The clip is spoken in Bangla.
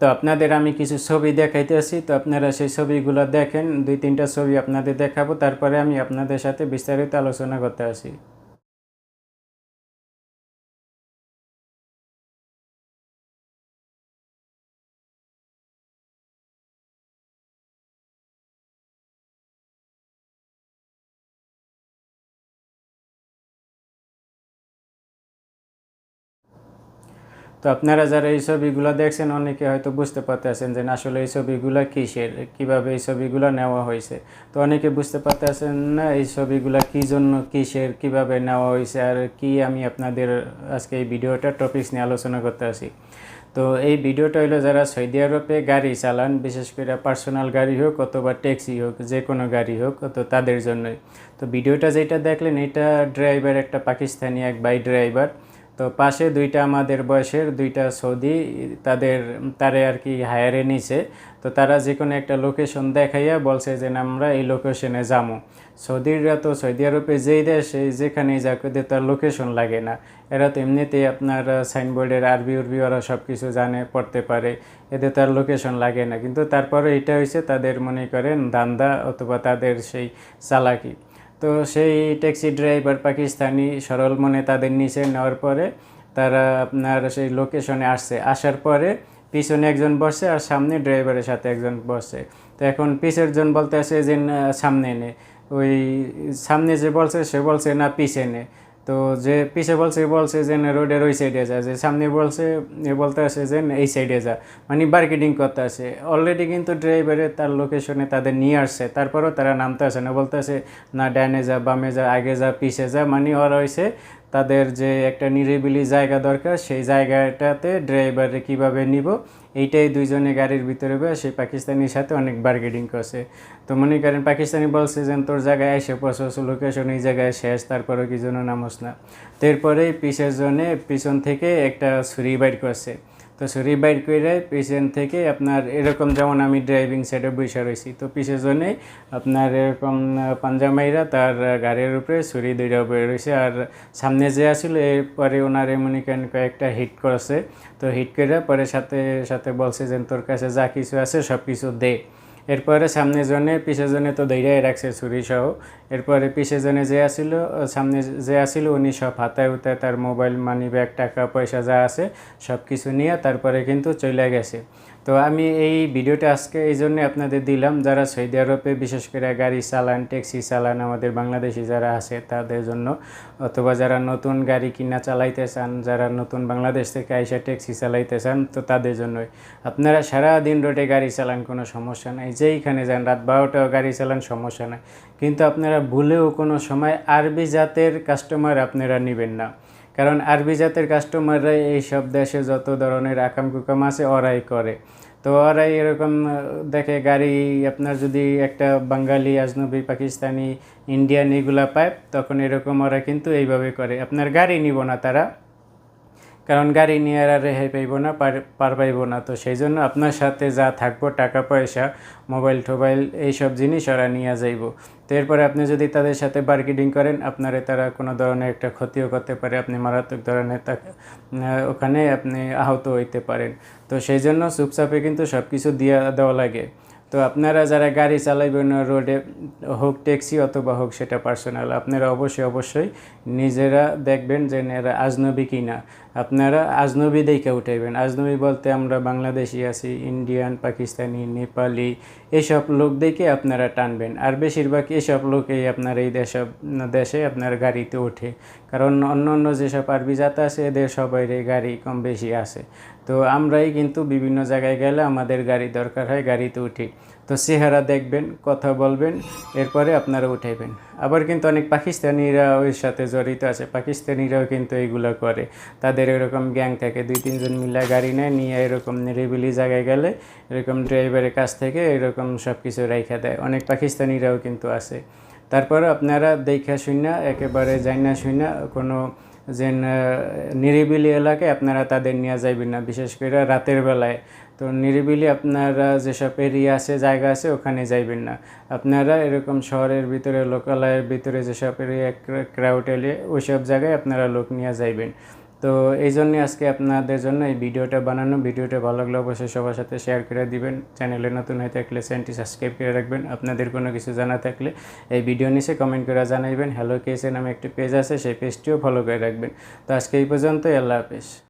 তো আপনাদের আমি কিছু ছবি দেখাইতেছি। তো আপনারা সেই ছবিগুলো দেখেন দুই তিনটা ছবি আপনাদের দেখাবো। তারপরে আমি আপনাদের সাথে বিস্তারিত আলোচনা করতে আসি। তো আপনারা যারা এই ছবিগুলো দেখছেন, অনেকে হয়তো বুঝতে পারতেছেন যে আসলে এই ছবিগুলো কিসের? কীভাবে এই ছবিগুলো নেওয়া হয়েছে? তো অনেকে বুঝতে পারতেছেন না, এই ছবিগুলো কি জন্য কিসের, কীভাবে নেওয়া হয়েছে, আর কি আমি আপনাদের আজকে এই ভিডিওটা টপিকস নিয়ে আলোচনা করতে আসি তো এই ভিডিওটা হলো যারা সৌদি আরবে গাড়ি চালান, বিশেষ করে পার্সোনাল গাড়ি হোক অথবা ট্যাক্সি হোক, যে কোনো গাড়ি হোক, তো তাদের জন্যই। তো ভিডিওটা যেটা দেখলেন, এটা ড্রাইভার একটা পাকিস্তানি এক বাই ড্রাইভার তো পাশে দুইটা আমাদের বয়সের, দুইটা সৌদি, তাদের, তারে আর কি হায়ারে নিছে। তো তারা যে কোনো একটা লোকেশন দেখাইয়া বলছে যে, আমরা এই লোকেশনে যাব সৌদিরা তো সৌদি আরবে যেই দেশ যেখানেই যাক, ওদের তার লোকেশন লাগে না। এরা তো এমনিতেই আপনার সাইনবোর্ডের আরবি, উরবি ওরা সব কিছু জানে, পড়তে পারে। এদের তার লোকেশন লাগে না। কিন্তু তারপরে এটা হয়েছে তাদের মনে করেন দান্দা অথবা তাদের সেই চালাকি। তো সেই ট্যাক্সি ড্রাইভার পাকিস্তানি সরল মনে তাদের নিচে নেওয়ার পরে তারা আপনার সেই লোকেশনে আসছে। আসার পরে পিছনে একজন বসে আর সামনে ড্রাইভারের সাথে একজন বসে তো এখন পিছের জন বলতে আসে যে সামনে নে। ওই সামনে যে বলছে, সে বলছে, না, পিছে নে। তো যে পিছে বলছে বলছে যে রোডের ওই সাইডে যা। যে সামনে বলছে, এ বলতে আসে যে এই সাইডে যা। মানে মার্কেটিং করতে আসে। অলরেডি কিন্তু ড্রাইভারে তার লোকেশনে তাদের নিয়ে আসছে। তারপরেও তারা নামতে আসে না। বলতে আসে, না ড্যানে যা, বামে যা, আগে যা, পিছে যা। মানে ওরা হয়েছে তাদের যে একটা নিরিবিলি জায়গা দরকার, সেই জায়গাটাতে ড্রাইভারে কীভাবে নিব, এইটাই দুইজনে গাড়ির ভিতরে বসে সেই পাকিস্তানির সাথে অনেক বার্গেনিং করছে। তো মনে করেন পাকিস্তানি বলছে যে তোর জায়গায় এসে পশো লোকেশন এই জায়গায় শেষ তারপরে কি জন্য নামস না। তো এরপরেই পিসের জনে পিছন থেকে একটা ছুরি বাইর করছে। তো ছুরি বাইর করে পিছন থেকে আপনার এরকম যেমন আমি ড্রাইভিং সাইডে বসে রয়েছি, তো পিছের জন্যে আপনার এরকম পাঞ্জামাইরা তার গাড়ির উপরে ছুরি দুইটা উপরে রয়েছে। আর সামনে যে আসিল, এরপরে ওনার এমনি কেন কয়েকটা হিট করেছে। তো হিট করে পরে সাথে সাথে বলছে যে তোর কাছে যা কিছু আছে সব কিছু দে। এরপরে সামনে জনে, পিছে জনে তো দৈরাই রাখছে ছুরি সহ। এরপরে পিছে জনে যে আসিল সামনে যে আসিল, উনি সব হাতায় উতায় তার মোবাইল মানি ব্যাগ টাকা, পয়সা যা আছে সব কিছু নিয়ে তারপরে কিন্তু চলে গেছে। তো আমি এই ভিডিওটা আজকে এই জন্য আপনাদের দিলাম, যারা সৌদি আরবে, বিশেষ করে গাড়ি চালান, ট্যাক্সি চালান, আমাদের বাংলাদেশি যারা আছে তাদের জন্য, অথবা যারা নতুন গাড়ি কিনা চালাইতে চান, যারা নতুন বাংলাদেশ থেকে আইসা ট্যাক্সি চালাইতে চান, তো তাদের জন্যই আপনারা সারা দিন রোডে গাড়ি চালান, কোনো সমস্যা নাই। যেইখানে যান, রাত বারোটাও গাড়ি চালান, সমস্যা নাই। কিন্তু আপনারা ভুলেও কোনো সময় আরবি জাতের কাস্টমার আপনারা নেবেন না। কারণ আরবি জাতের কাস্টমাররা এই সব দেশে যত ধরনের আকাম কুকাম আছে, ওরাই করে। তো ওরাই এরকম দেখে গাড়ি, আপনার যদি একটা বাঙালি, আজনবী, পাকিস্তানি, ইন্ডিয়ান এগুলা পায়, তখন এরকম ওরা কিন্তু এইভাবে করে। আপনার গাড়ি নিব না তারা। কারণ গাড়ি নিয়ে আর রেহাই পাইব না, পার পাইব না। তো সেই জন্য আপনার সাথে যা থাকব, টাকা, পয়সা, মোবাইল টোবাইল এইসব জিনিস ওরা নিয়ে যাইব। তো এরপরে আপনি যদি তাদের সাথে বার্গেনিং করেন, আপনারে তারা কোনো ধরনের একটা ক্ষতিও করতে পারে, আপনি মারাত্মক ধরনের ওখানে আপনি আহত হইতে পারেন। তো সেই জন্য চুপচাপে কিন্তু সব কিছু দিয়ে দেওয়া লাগে। তো আপনারা যারা গাড়ি চালাইবেন রোডে হোক ট্যাক্সি অথবা হোক সেটা পার্সোনাল, আপনারা অবশ্যই অবশ্যই নিজেরা দেখবেন যে এরা আজনবী কি না আপনারা আজনবী দেখে উঠাইবেন। আজনবী বলতে আমরা বাংলাদেশি আছি, ইন্ডিয়ান, পাকিস্তানি, নেপালি, এসব লোক দেখে আপনারা টানবেন। আর বেশিরভাগ এসব লোকেই আপনার এই দেশ, দেশে আপনার গাড়িতে ওঠে। কারণ অন্য অন্য যেসব আরবি জাত আছে, এদের সবাইরই গাড়ি কম বেশি আছে। তো আমরাই কিন্তু বিভিন্ন জায়গায় গেলে আমাদের গাড়ি দরকার হয় গাড়িতে উঠি। তো চেহারা দেখবেন, কথা বলবেন, এরপরে আপনারা উঠাইবেন। আবার কিন্তু অনেক পাকিস্তানিরা ওই সাথে জড়িত আছে। পাকিস্তানিরাও কিন্তু এইগুলো করে। তাদের এরকম গ্যাং থাকে দুই, তিনজন মিলে গাড়ি নেয়, নিয়ে এরকম নিরিবিলি জায়গায় গেলে এরকম ড্রাইভারের কাছ থেকে এরকম সব কিছু রাইখা দেয়। অনেক পাকিস্তানিরাও কিন্তু আছে। তারপরে আপনারা দেখা শুনা একেবারে যাই না শুনা কোনো যে নিরিবিলি এলাকায় আপনারা তাদের নিয়ে যাইবেন না, বিশেষ করে রাতের বেলায়। তো নিরিবিলি আপনারা যেসব এরিয়া আছে, জায়গা আছে, ওখানে যাইবেন না। আপনারা এরকম শহরের ভিতরে, লোকালয়ের ভিতরে যেসব এরিয়া ক্রাউড এরিয়া ওইসব জায়গায় আপনারা লোক নিয়ে যাইবেন। তো এই জন্যই আজকে আপনাদের জন্য এই ভিডিওটা বানানো। ভিডিওটা ভালো লাগলে অবশ্যই সবার সাথে শেয়ার করে দিবেন। চ্যানেলে নতুন হয়ে থাকলে চ্যানেলটি সাবস্ক্রাইব করে রাখবেন। আপনাদের কোনো কিছু জানা থাকলে এই ভিডিও নিচে কমেন্ট করে জানাইবেন। হ্যালো কেসে নামে একটি পেজ আছে, সেই পেজটিও ফলো করে রাখবেন। তো আজকে এই পর্যন্তই, আল্লাহ হাফেজ।